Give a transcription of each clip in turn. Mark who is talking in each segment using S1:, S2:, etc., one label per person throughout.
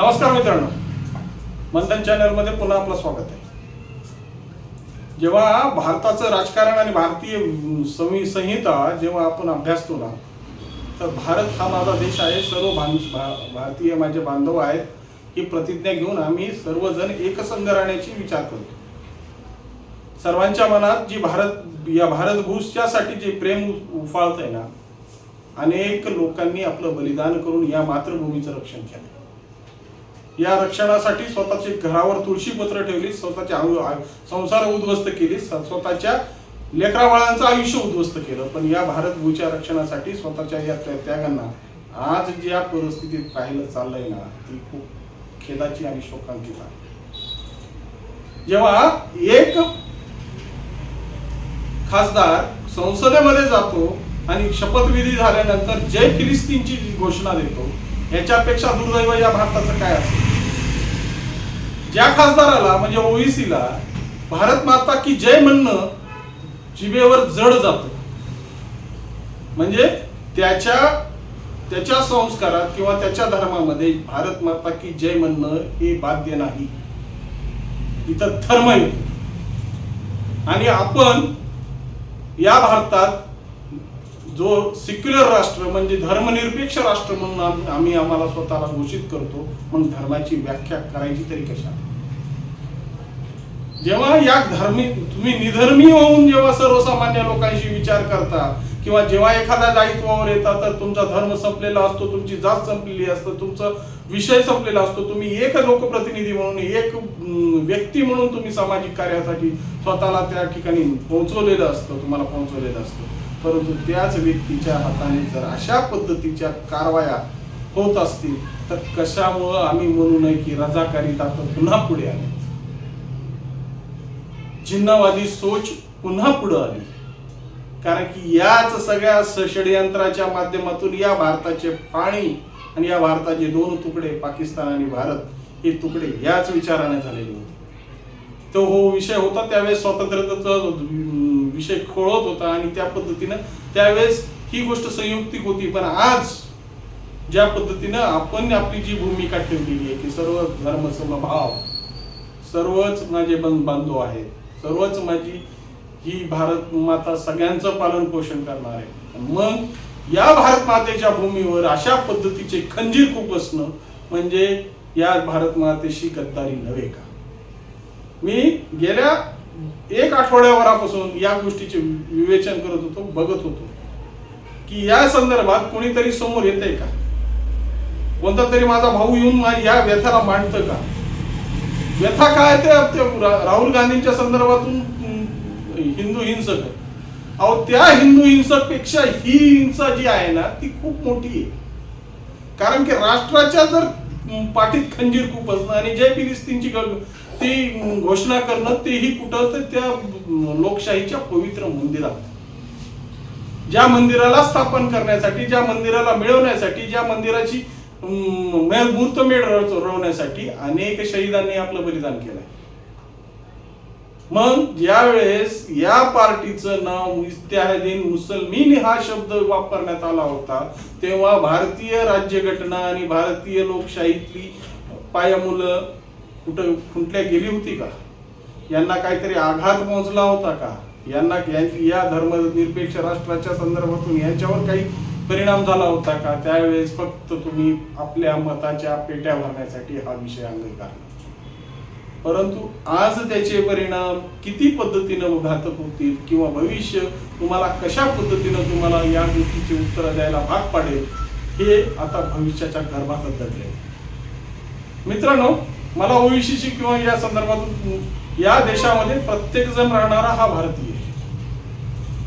S1: नमस्कार मित्रांनो. मंथन चॅनलमध्ये पुन्हा आपलं स्वागत आहे. जेव्हा भारताचं राजकारण आणि भारतीय संवि संहिता जेव्हा आपण अभ्यासतो ना तर भारत हा माझा देश आहे. सर्व भा- भारतीय माझे बांधव आहेत. ही प्रतिज्ञा घेऊन आम्ही सर्वजण एकसंध राहण्याची विचार करतो. सर्वांच्या मनात जी भारत या भारतभूषच्यासाठी जे प्रेम उफाळत उफाळतंय ना अनेक लोकांनी आपलं बलिदान करून या मातृभूमीचं रक्षण केलं. या रक्षणासाठी स्वतःचे घरावर तुळशी पत्र ठेवली स्वतःचे संसार उद्ध्वस्त केली स्वतःच्या लेकराबाळांचं आयुष्य उद्ध्वस्त केलं. पण या भारत भूच्या रक्षणासाठी स्वतःच्या या त्यागांना आज ज्या परिस्थितीत पाहिलं चाललंय ना ती खूप खेदाची आणि शोकांकित आहे. जेव्हा एक खासदार संसदेमध्ये जातो आणि शपथविधी झाल्यानंतर जय फिलिस्तीनची घोषणा देतो याच्यापेक्षा दुर्दैव या भारताचं काय असेल? ज्या खासदाराला म्हणजे ओईसीला भारत माता की जय म्हणणं जिभेवर जड जात. म्हणजे त्याच्या त्याच्या संस्कारात किंवा त्याच्या धर्मामध्ये भारत माता की जय म्हणणं हे बाध्य नाही. इथं धर्म येतो. आणि आपण या भारतात जो सिक्युलर राष्ट्र म्हणजे धर्मनिरपेक्ष राष्ट्र म्हणून आम्ही आम्हाला स्वतःला घोषित करतो मग धर्माची व्याख्या करायची तरी कशा जेव्हा या धर्मी तुम्ही निधर्मी होऊन जेव्हा सर्वसामान्य लोकांशी विचार करता किंवा जेव्हा एखादा दायित्वावर येता तर तुमचा धर्म संपलेला असतो तुमची जात संपलेली असतं तुमचा विषय संपलेला असतो तुम्ही एक लोकप्रतिनिधी म्हणून एक व्यक्ती म्हणून तुम्ही सामाजिक कार्यासाठी स्वतःला त्या ठिकाणी पोहोचवलेलं असतं तुम्हाला पोहोचवलेलं असतं. परंतु त्याच व्यक्तीच्या हाताने जर अशा पद्धतीच्या कारवाया होत असतील तर कशामुळं आम्ही म्हणू नये की रजाकारी ताकद पुन्हा पुढे आले. जिन्नावादी सोच पुन्हा पुढे आली. कारण की याच सगळ्या षडयंत्राच्या माध्यमातून या भारताचे पाणी आणि या भारताचे दोन तुकडे पाकिस्तान आणि भारत हे तुकडे याच विचाराने झालेले होते. तो हो विषय होता त्यावेळेस स्वातंत्र्याचा विषय खोळत होता आणि त्या पद्धतीनं त्यावेळेस ही गोष्ट संयुक्तिक होती. पण आज ज्या पद्धतीनं आपण आपली जी भूमिका ठेवलेली आहे की सर्व धर्म समभाव सर्वच माझे बंध बांधव आहेत सर्वच माझी ही भारत माता सगळ्यांचं पालन पोषण करणार आहे. मग या भारत मातेच्या भूमीवर अशा पद्धतीचे खंजीर खूप असणं म्हणजे या भारत मातेशी गद्दारी नव्हे का? मी गेल्या एक आठवड्याभरापासून या गोष्टीचे विवेचन करत होतो बघत होतो. की या संदर्भात कोणीतरी समोर येतंय का? कोणता तरी माझा भाऊ येऊन या व्यथाला मांडतं का? व्यथा काय ते राहुल गांधींच्या संदर्भातून हिंदू हिंसक. अहो त्या हिंदू हिंसकपेक्षा ही हिंसा जी आहे ना ती खूप मोठी आहे. कारण की राष्ट्राच्या जर पाठीत खंजीर खूप असणं आणि जय फिलिस्तीनची ती घोषणा करणं तेही कुठं? तर त्या लोकशाहीच्या पवित्र मंदिरात. ज्या मंदिराला स्थापन करण्यासाठी ज्या मंदिराला मिळवण्यासाठी ज्या मंदिराची मूर्त मेळ- मूर्तमेढ अनेक शहीदांनी आपलं बलिदान केलंय. मग ज्यावेळेस या पार्टीचं नाव इत्यादीन मुसलमीन हा शब्द वापरण्यात आला होता तेव्हा भारतीय राज्यघटना आणि भारतीय लोकशाहीतली पायामुलं कुठं खुंटल्या गेली होती का? यांना काहीतरी आघात पोहोचला होता का? यांना या- धर्मनिरपेक्ष राष्ट्राच्या संदर्भातून यांच्यावर काही परिणाम झाला होता का? त्यावेळेस फक्त तुम्ही आपल्या मताच्या पेट्या भरण्यासाठी हा विषय अंगीकारला. परंतु आज त्याचे परिणाम किती पद्धतीनं घातक होतील किंवा भविष्य तुम्हाला कशा पद्धतीनं तुम्हाला या गोष्टीची उत्तरं द्यायला भाग पाडेल हे आता भविष्याच्या गर्भात दडले मित्रांनो मला ओविशीची किंवा या संदर्भातून या देशामध्ये प्रत्येक जण राहणारा हा भारतीय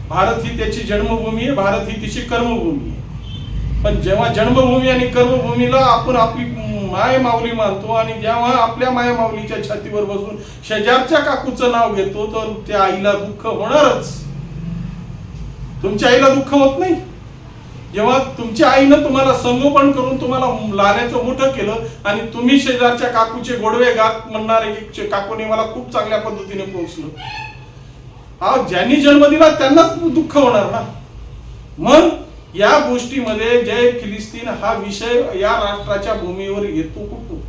S1: भारत ही त्याची जन्मभूमी आहे भारत ही तिची कर्मभूमी आहे. पण जेव्हा जन्मभूमी आणि कर्मभूमीला आपण आपली माय माऊली मानतो आणि जेव्हा आपल्या माय माऊलीच्या छातीवर बसून शेजारच्या काकूचं नाव घेतो तर त्या आईला दुःख होणारच. तुमच्या आईला दुःख होत नाही? जेव्हा तुमच्या आईनं तुम्हाला संगोपन करून तुम्हाला लाण्याचं मोठं केलं आणि तुम्ही शेजारच्या काकूचे गोडवे गात म्हणणारे की काकूने मला खूप चांगल्या पद्धतीने पोहोचलं. हा ज्यांनी जन्म दिला त्यांनाच दुःख होणार ना. मग या गोष्टीमध्ये जय फिलिस्तीन हा विषय या राष्ट्राच्या भूमीवर येतो कुठून?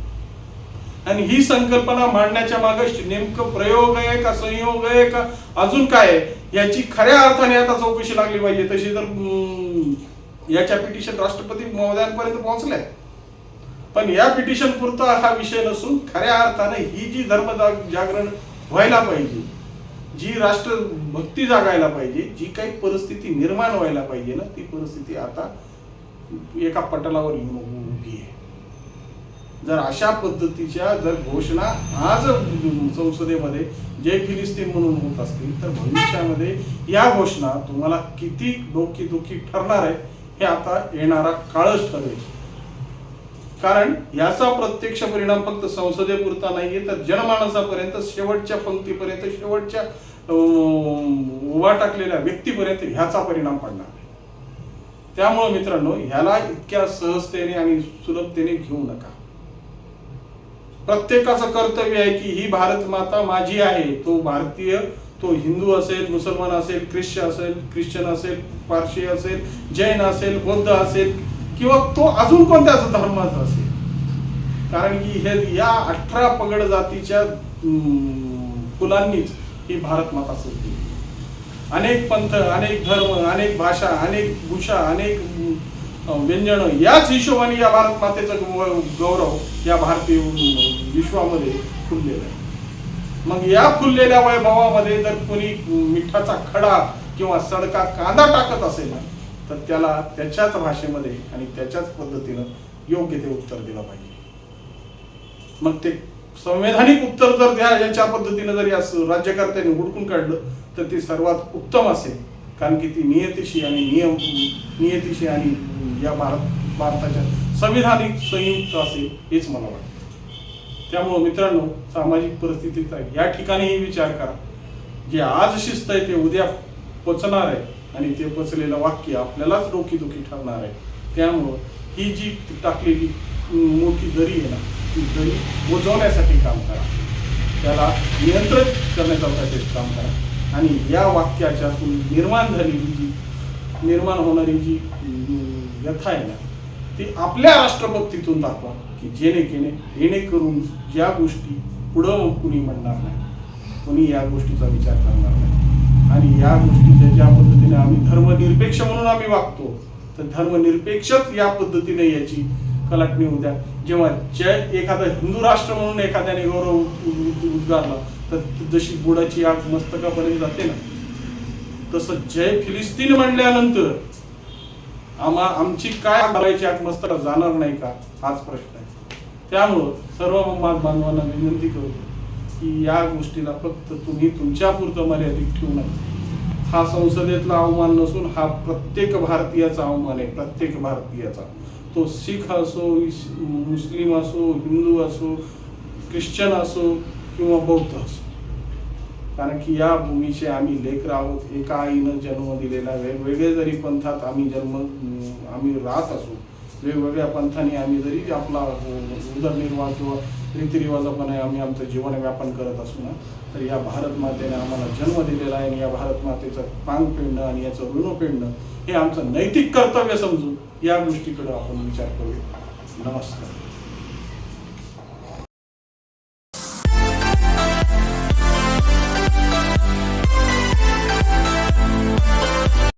S1: आणि ही संकल्पना मांडण्याच्या मागे नेमकं प्रयोग आहे का संयोग आहे का अजून काय आहे? याची खऱ्या अर्थाने आता चौकशी लागली पाहिजे. तशी तर याच्या पिटिशन राष्ट्रपती महोदयांपर्यंत पोहोचल्या पण या पिटिशन पुरता हा विषय नसून खऱ्या अर्थाने ही जी धर्म जागरण व्हायला पाहिजे जी राष्ट्रभक्ती जागायला पाहिजे जी काही परिस्थिती निर्माण व्हायला पाहिजे ना ती परिस्थिती आता एका पटलावर येऊन उभी आहे. जर अशा पद्धतीच्या जर घोषणा आज संसदेमध्ये जय फिलिस्तीन म्हणून होत असतील तर भविष्यामध्ये या घोषणा तुम्हाला किती डोकीदुखी ठरणार आहे हे आता येणारा काळच ठरेल कारण याचा प्रत्यक्ष परिणाम फक्त संसदेपुरता नाहीये तर जनमानसापर्यंत शेवटच्या पंक्तीपर्यंत शेवटच्या उभा टाकलेल्या व्यक्तीपर्यंत ह्याचा परिणाम पडणार आहे. त्यामुळे मित्रांनो ह्याला इतक्या सहजतेने आणि सुलभतेने घेऊ नका. प्रत्येकाचं कर्तव्य आहे की ही भारत माता माझी आहे तो भारतीय तो हिंदू असेल मुसलमान असेल ख्रिश्चन असेल ख्रिश्चन असेल पारशी असेल जैन असेल बौद्ध असेल किंवा तो अजून कोणत्याच धर्माचा असेल. कारण की हे या अठरा पगड जातीच्या फुलांनीच ही भारत माता सजली अनेक पंथ अनेक धर्म अनेक भाषा अनेक भूषा अनेक व्यंजन याच हिशोबाने या भारत मातेचा गौरव या भारतीय विश्वामध्ये फुललेला आहे. मग या फुललेल्या वैभवामध्ये जर कोणी मिठाचा खडा किंवा सडका कांदा टाकत असेल ना तर त्याला त्याच्याच भाषेमध्ये आणि त्याच्याच पद्धतीनं योग्य ते उत्तर दिलं पाहिजे. मग ते संवैधानिक उत्तर जर द्या याच्या पद्धतीनं जर या राज्यकर्त्यांनी हुडकून काढलं तर ते सर्वात उत्तम असेल. कारण की ती नियतीशी आणि नियम नियतीशी आणि या भारत भारताच्या संविधानिक संयुक्त असेल हेच मला वाटतं. त्यामुळं मित्रांनो सामाजिक परिस्थितीचा या ठिकाणीही विचार करा. जे आज शिस्त आहे ते उद्या पचणार आहे. आणि ते पचलेलं वाक्य आपल्यालाच डोकीदुखी ठरणार आहे. त्यामुळं ही जी टाकलेली मोठी दरी आहे ना ती दरी बुजवण्यासाठी काम करा. त्याला नियंत्रित करण्यासाठी काम करा. आणि या वाक्याच्यातून निर्माण झालेली जी निर्माण होणारी जी यथा व्यथा आहे ना ती आपल्या राष्ट्रभक्तीतून दाखवा की जेणेकेने जेणेकरून ज्या गोष्टी पुढं कुणी म्हणणार नाही कुणी या गोष्टीचा विचार करणार नाही. आणि या गोष्टीच्या ज्या पद्धतीने आम्ही धर्मनिरपेक्ष म्हणून आम्ही वागतो तर धर्मनिरपेक्षच या पद्धतीने याची कलाटणी उद्या जेव्हा जय एखादा हिंदू राष्ट्र म्हणून एखाद्याने गौरव उद्गारला तर जशी बुडाची आग मस्तकापर्यंत जाते ना तसं जय फिलिस्तीन म्हणल्यानंतर आम्हा आमची काय करायची आग जाणार नाही का? हाच प्रश्न आहे. त्यामुळं सर्व माग बांधवांना विनंती करतो की या गोष्टीला फक्त तुम्ही तुमच्या पुरतं मर्यादित ठेवू नका. हा संसदेतला अवमान नसून हा प्रत्येक भारतीयाचा अवमान आहे प्रत्येक भारतीयाचा. तो शीख असो मुस्लिम असो हिंदू असो ख्रिश्चन असो किंवा बौद्ध असो. कारण की या भूमीचे आम्ही लेकर आहोत एका आईनं जन्म दिलेला वेगवेगळे जरी पंथात आम्ही जन्म आम्ही राहत असू वेगवेगळ्या पंथाने आम्ही जरी आपला उदरनिर्वाह किंवा रीतिरिवाजापणे आम्ही आमचं जीवन व्यापन करत असू ना तर या भारत मातेने आम्हाला जन्म दिलेला आहे आणि या भारत मातेचं पांग फेडणं आणि याचं ऋण फेडणं हे आमचं नैतिक कर्तव्य समजून या गोष्टीकडे आपण विचार करूया. नमस्कार.